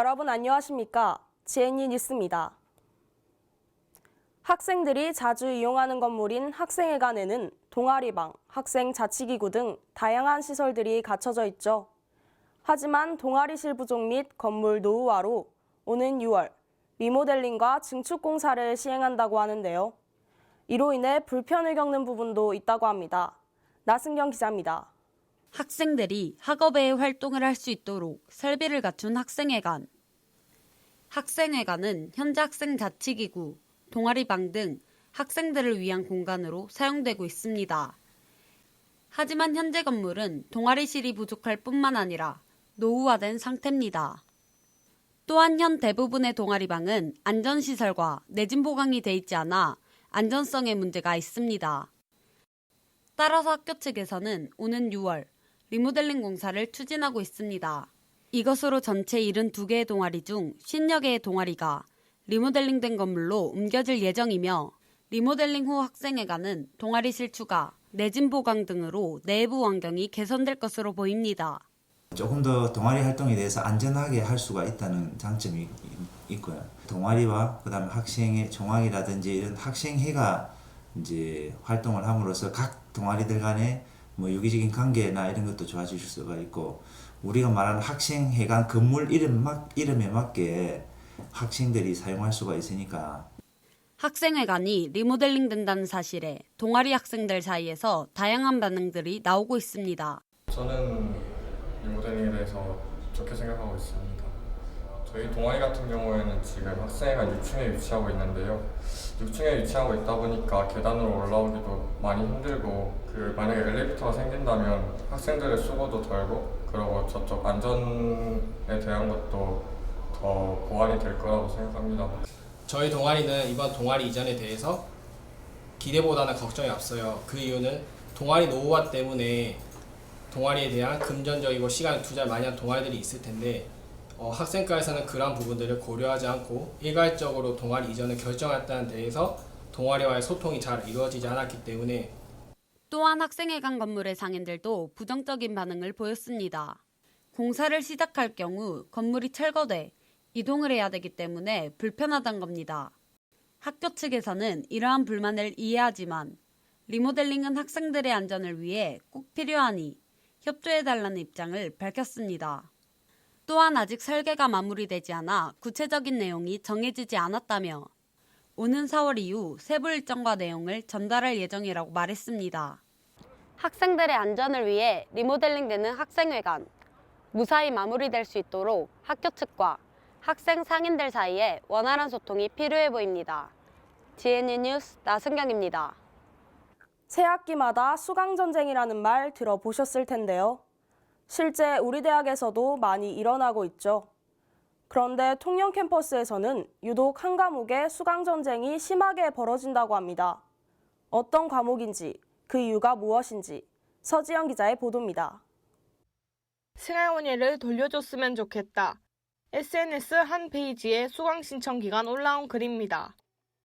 여러분 안녕하십니까? GNU 뉴스입니다. 학생들이 자주 이용하는 건물인 학생회관에는 동아리방, 학생 자치기구 등 다양한 시설들이 갖춰져 있죠. 하지만 동아리실 부족 및 건물 노후화로 오는 6월 리모델링과 증축 공사를 시행한다고 하는데요. 이로 인해 불편을 겪는 부분도 있다고 합니다. 나승경 기자입니다. 학생들이 학업외의 활동을 할 수 있도록 설비를 갖춘 학생회관. 학생회관은 현재 학생 자치기구, 동아리방 등 학생들을 위한 공간으로 사용되고 있습니다. 하지만 현재 건물은 동아리실이 부족할 뿐만 아니라 노후화된 상태입니다. 또한 현 대부분의 동아리방은 안전시설과 내진 보강이 돼 있지 않아 안전성에 문제가 있습니다. 따라서 학교 측에서는 오는 6월 리모델링 공사를 추진하고 있습니다. 이것으로 전체 72개의 동아리 중 50여개의 동아리가 리모델링된 건물로 옮겨질 예정이며 리모델링 후 학생회관은 동아리실 추가, 내진 보강 등으로 내부 환경이 개선될 것으로 보입니다. 조금 더 동아리 활동에 대해서 안전하게 할 수가 있다는 장점이 있고요. 동아리와 그다음에 학생의 종학이라든지 이런 학생회가 이제 활동을 함으로써 각 동아리들 간의 뭐 유기적인 관계나 이런 것도 좋아질 수가 있고 우리가 말하는 학생회관 건물 이름 막 이름에 맞게 학생들이 사용할 수가 있으니까 학생회관이 리모델링 된다는 사실에 동아리 학생들 사이에서 다양한 반응들이 나오고 있습니다. 저는 리모델링에 대해서 좋게 생각하고 있습니다. 저희 동아리 같은 경우에는 지금 학생회관 6층에 위치하고 있는데요. 6층에 위치하고 있다 보니까 계단으로 올라오기도 많이 힘들고 그 만약에 엘리베이터가 생긴다면 학생들의 수고도 덜고 그리고 저쪽 안전에 대한 것도 더 보완이 될 거라고 생각합니다. 저희 동아리는 이번 동아리 이전에 대해서 기대보다는 걱정이 앞서요. 그 이유는 동아리 노후화 때문에 동아리에 대한 금전적이고 시간을 투자 많이 한 동아리들이 있을 텐데 어, 학생과에서는 그러한 부분들을 고려하지 않고 일괄적으로 동아리 이전을 결정했다는 데에서 동아리와의 소통이 잘 이루어지지 않았기 때문에 또한 학생회관 건물의 상인들도 부정적인 반응을 보였습니다. 공사를 시작할 경우 건물이 철거돼 이동을 해야 되기 때문에 불편하단 겁니다. 학교 측에서는 이러한 불만을 이해하지만 리모델링은 학생들의 안전을 위해 꼭 필요하니 협조해달라는 입장을 밝혔습니다. 또한 아직 설계가 마무리되지 않아 구체적인 내용이 정해지지 않았다며 오는 4월 이후 세부 일정과 내용을 전달할 예정이라고 말했습니다. 학생들의 안전을 위해 리모델링되는 학생회관 무사히 마무리될 수 있도록 학교 측과 학생 상인들 사이에 원활한 소통이 필요해 보입니다. GNU 뉴스 나승경입니다. 새 학기마다 수강 전쟁이라는 말 들어보셨을 텐데요. 실제 우리 대학에서도 많이 일어나고 있죠. 그런데 통영 캠퍼스에서는 유독 한 과목의 수강 전쟁이 심하게 벌어진다고 합니다. 어떤 과목인지, 그 이유가 무엇인지 서지영 기자의 보도입니다. 생활원예를 돌려줬으면 좋겠다. SNS 한 페이지에 수강 신청 기간 올라온 글입니다.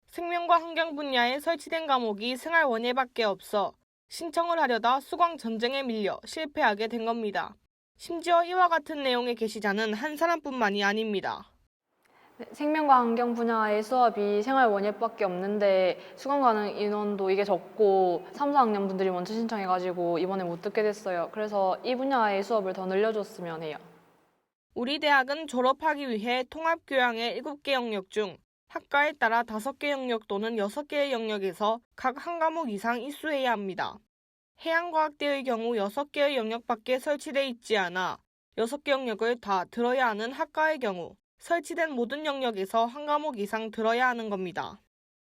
생명과 환경 분야에 설치된 과목이 생활 원예밖에 없어 신청을 하려다 수강 전쟁에 밀려 실패하게 된 겁니다. 심지어 이와 같은 내용의 게시자는 한 사람뿐만이 아닙니다. 네, 생명과 환경 분야의 수업이 생활 원예밖에 없는데 수강 가능 인원도 이게 적고 3, 4학년 분들이 먼저 신청해가지고 이번에 못 듣게 됐어요. 그래서 이 분야의 수업을 더 늘려줬으면 해요. 우리 대학은 졸업하기 위해 통합교양의 7개 영역 중 학과에 따라 5개 영역 또는 6개의 영역에서 각 한 과목 이상 이수해야 합니다. 해양과학대의 경우 6개의 영역밖에 설치돼 있지 않아 6개 영역을 다 들어야 하는 학과의 경우 설치된 모든 영역에서 한 과목 이상 들어야 하는 겁니다.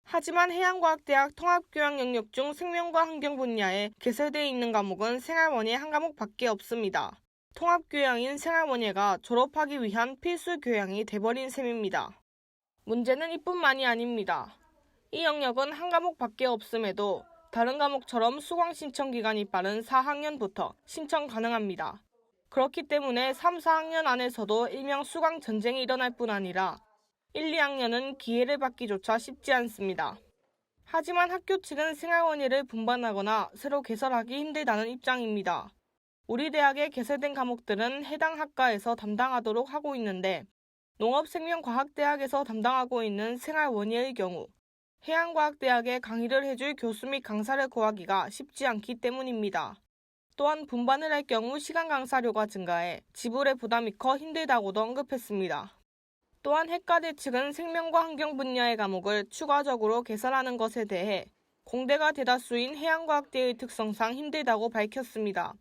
하지만 해양과학대학 통합교양 영역 중 생명과 환경 분야에 개설되어 있는 과목은 생활원예 한 과목밖에 없습니다. 통합교양인 생활원예가 졸업하기 위한 필수 교양이 돼버린 셈입니다. 문제는 이뿐만이 아닙니다. 이 영역은 한 과목밖에 없음에도 다른 과목처럼 수강 신청 기간이 빠른 4학년부터 신청 가능합니다. 그렇기 때문에 3, 4학년 안에서도 일명 수강 전쟁이 일어날 뿐 아니라 1, 2학년은 기회를 받기조차 쉽지 않습니다. 하지만 학교 측은 생활원예를 분반하거나 새로 개설하기 힘들다는 입장입니다. 우리 대학에 개설된 과목들은 해당 학과에서 담당하도록 하고 있는데 농업생명과학대학에서 담당하고 있는 생활원예의 경우 해양과학대학에 강의를 해줄 교수 및 강사를 구하기가 쉽지 않기 때문입니다. 또한 분반을 할 경우 시간 강사료가 증가해 지불의 부담이 커 힘들다고도 언급했습니다. 또한 핵가대 측은 생명과 환경 분야의 과목을 추가적으로 개설하는 것에 대해 공대가 대다수인 해양과학대의 특성상 힘들다고 밝혔습니다.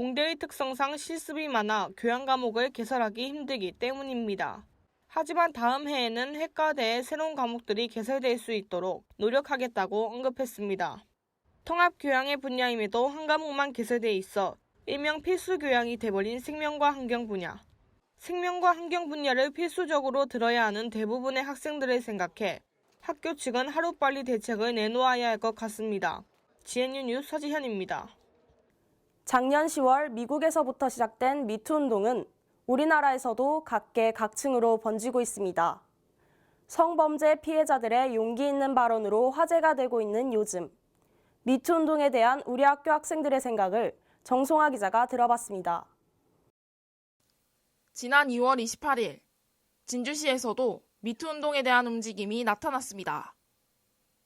공대의 특성상 실습이 많아 교양 과목을 개설하기 힘들기 때문입니다. 하지만 다음 해에는 핵과대에 새로운 과목들이 개설될 수 있도록 노력하겠다고 언급했습니다. 통합 교양의 분야임에도 한 과목만 개설돼 있어 일명 필수 교양이 돼버린 생명과 환경 분야. 생명과 환경 분야를 필수적으로 들어야 하는 대부분의 학생들을 생각해 학교 측은 하루빨리 대책을 내놓아야 할 것 같습니다. GNU 뉴스 서지현입니다. 작년 10월 미국에서부터 시작된 미투 운동은 우리나라에서도 각계 각층으로 번지고 있습니다. 성범죄 피해자들의 용기 있는 발언으로 화제가 되고 있는 요즘. 미투 운동에 대한 우리 학교 학생들의 생각을 정송아 기자가 들어봤습니다. 지난 2월 28일 진주시에서도 미투 운동에 대한 움직임이 나타났습니다.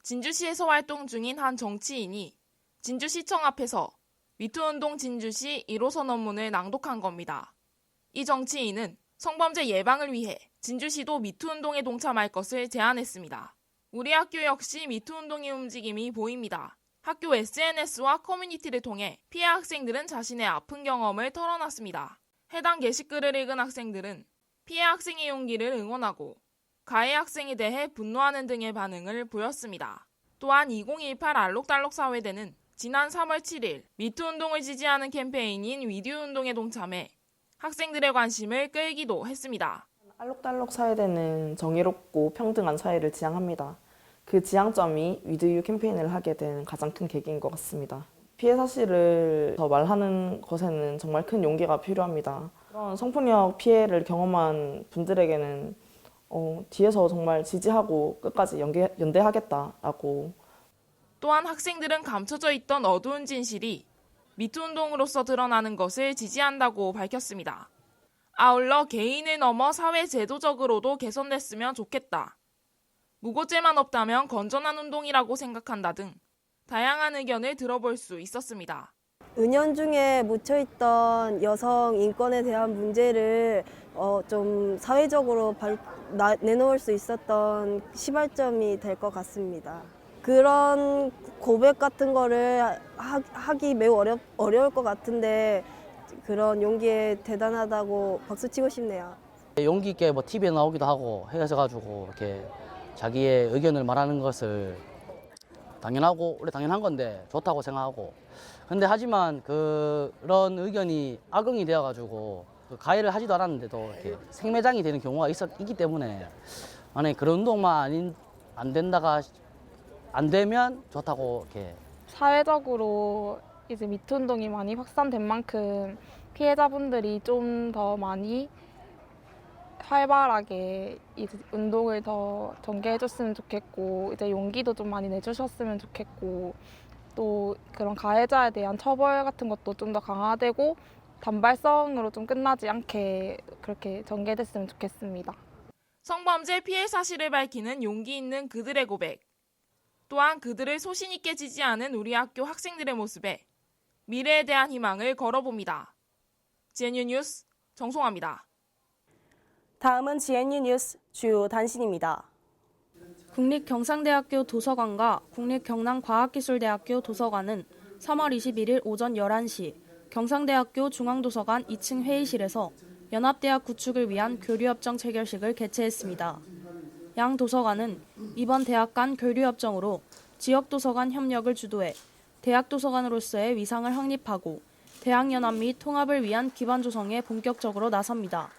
진주시에서 활동 중인 한 정치인이 진주시청 앞에서 미투 운동 진주시 1호선 원문을 낭독한 겁니다. 이 정치인은 성범죄 예방을 위해 진주시도 미투 운동에 동참할 것을 제안했습니다. 우리 학교 역시 미투 운동의 움직임이 보입니다. 학교 SNS와 커뮤니티를 통해 피해 학생들은 자신의 아픈 경험을 털어놨습니다. 해당 게시글을 읽은 학생들은 피해 학생의 용기를 응원하고 가해 학생에 대해 분노하는 등의 반응을 보였습니다. 또한 2018 알록달록 사회대는 지난 3월 7일 미투 운동을 지지하는 캠페인인 위듀 운동에 동참해 학생들의 관심을 끌기도 했습니다. 알록달록 사회대는 정의롭고 평등한 사회를 지향합니다. 그 지향점이 위드유 캠페인을 하게 된 가장 큰 계기인 것 같습니다. 피해 사실을 더 말하는 것에는 정말 큰 용기가 필요합니다. 그런 성폭력 피해를 경험한 분들에게는 어, 뒤에서 정말 지지하고 끝까지 연계, 연대하겠다라고 또한 학생들은 감춰져 있던 어두운 진실이 미투 운동으로서 드러나는 것을 지지한다고 밝혔습니다. 아울러 개인을 넘어 사회 제도적으로도 개선됐으면 좋겠다. 무고죄만 없다면 건전한 운동이라고 생각한다 등 다양한 의견을 들어볼 수 있었습니다. 은연중에 묻혀있던 여성 인권에 대한 문제를 어, 좀 사회적으로 발, 나, 내놓을 수 있었던 시발점이 될 것 같습니다. 그런 고백 같은 거를 하, 하기 매우 어렵, 어려울 것 같은데 그런 용기에 대단하다고 박수 치고 싶네요. 용기 있게 뭐 TV에 나오기도 하고 해서 가지고 이렇게 자기의 의견을 말하는 것을 당연하고 원래 당연한 건데 좋다고 생각하고 근데 하지만 그런 의견이 악용이 되어 가지고 그 가해를 하지도 않았는데도 이렇게 생매장이 되는 경우가 있었, 있기 때문에 만약에 그런 운동만 안 된다가 안 되면 좋다고 이렇게 사회적으로 이제 미투 운동이 많이 확산된 만큼 피해자분들이 좀 더 많이 활발하게 이제 운동을 더 전개해줬으면 좋겠고 이제 용기도 좀 많이 내주셨으면 좋겠고 또 그런 가해자에 대한 처벌 같은 것도 좀 더 강화되고 단발성으로 좀 끝나지 않게 그렇게 전개됐으면 좋겠습니다. 성범죄 피해 사실을 밝히는 용기 있는 그들의 고백. 또한 그들을 소신 있게 지지하는 우리 학교 학생들의 모습에 미래에 대한 희망을 걸어봅니다. GNU 뉴스 정송합니다. 다음은 GNU 뉴스 주요 단신입니다. 국립경상대학교 도서관과 국립경남과학기술대학교 도서관은 3월 21일 오전 11시 경상대학교 중앙도서관 2층 회의실에서 연합대학 구축을 위한 교류협정 체결식을 개최했습니다. 양 도서관은 이번 대학 간 교류협정으로 지역 도서관 협력을 주도해 대학 도서관으로서의 위상을 확립하고 대학 연합 및 통합을 위한 기반 조성에 본격적으로 나섭니다.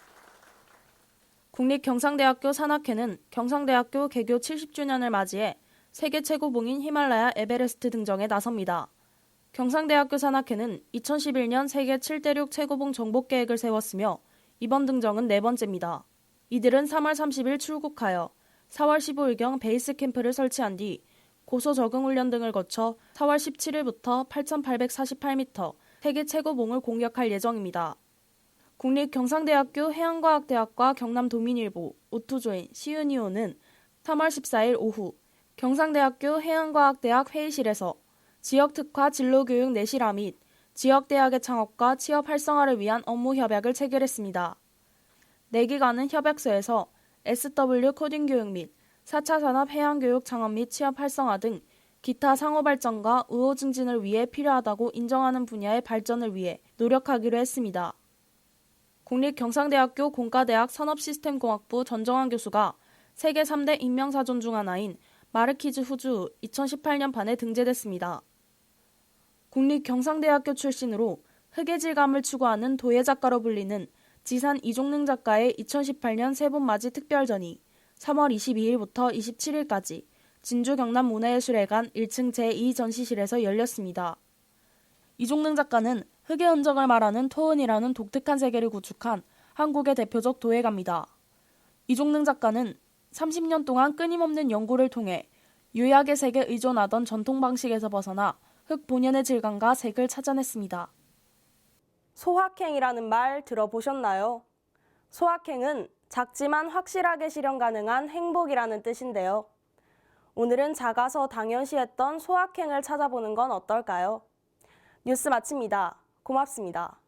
국립경상대학교 산악회는 경상대학교 개교 70주년을 맞이해 세계 최고봉인 히말라야 에베레스트 등정에 나섭니다. 경상대학교 산악회는 2011년 세계 7대륙 최고봉 정복 계획을 세웠으며 이번 등정은 네 번째입니다. 이들은 3월 30일 출국하여 4월 15일경 베이스 캠프를 설치한 뒤 고소 적응 훈련 등을 거쳐 4월 17일부터 8,848m 세계 최고봉을 공격할 예정입니다. 국립 경상대학교 해양과학대학과 경남도민일보 오토조인 시윤이호는 3월 14일 오후 경상대학교 해양과학대학 회의실에서 지역특화 진로교육 내실화 및 지역대학의 창업과 취업 활성화를 위한 업무 협약을 체결했습니다. 내기관은 협약서에서 SW 코딩 교육 및 4차 산업 해양 교육 창업 및 취업 활성화 등 기타 상호 발전과 우호 증진을 위해 필요하다고 인정하는 분야의 발전을 위해 노력하기로 했습니다. 국립경상대학교 공과대학 산업시스템공학부 전정환 교수가 세계 3대 인명사전 중 하나인 마르키즈 후주 2018년 판에 등재됐습니다. 국립경상대학교 출신으로 흑의 질감을 추구하는 도예 작가로 불리는 지산 이종능 작가의 2018년 세본맞이 특별전이 3월 22일부터 27일까지 진주 경남 문화예술회관 1층 제2전시실에서 열렸습니다. 이종능 작가는 흑의 흔적을 말하는 토은이라는 독특한 세계를 구축한 한국의 대표적 도예가입니다. 이종능 작가는 30년 동안 끊임없는 연구를 통해 유약의 색에 의존하던 전통 방식에서 벗어나 흑 본연의 질감과 색을 찾아냈습니다. 소확행이라는 말 들어보셨나요? 소확행은 작지만 확실하게 실현 가능한 행복이라는 뜻인데요. 오늘은 작아서 당연시했던 소확행을 찾아보는 건 어떨까요? 뉴스 마칩니다. 고맙습니다.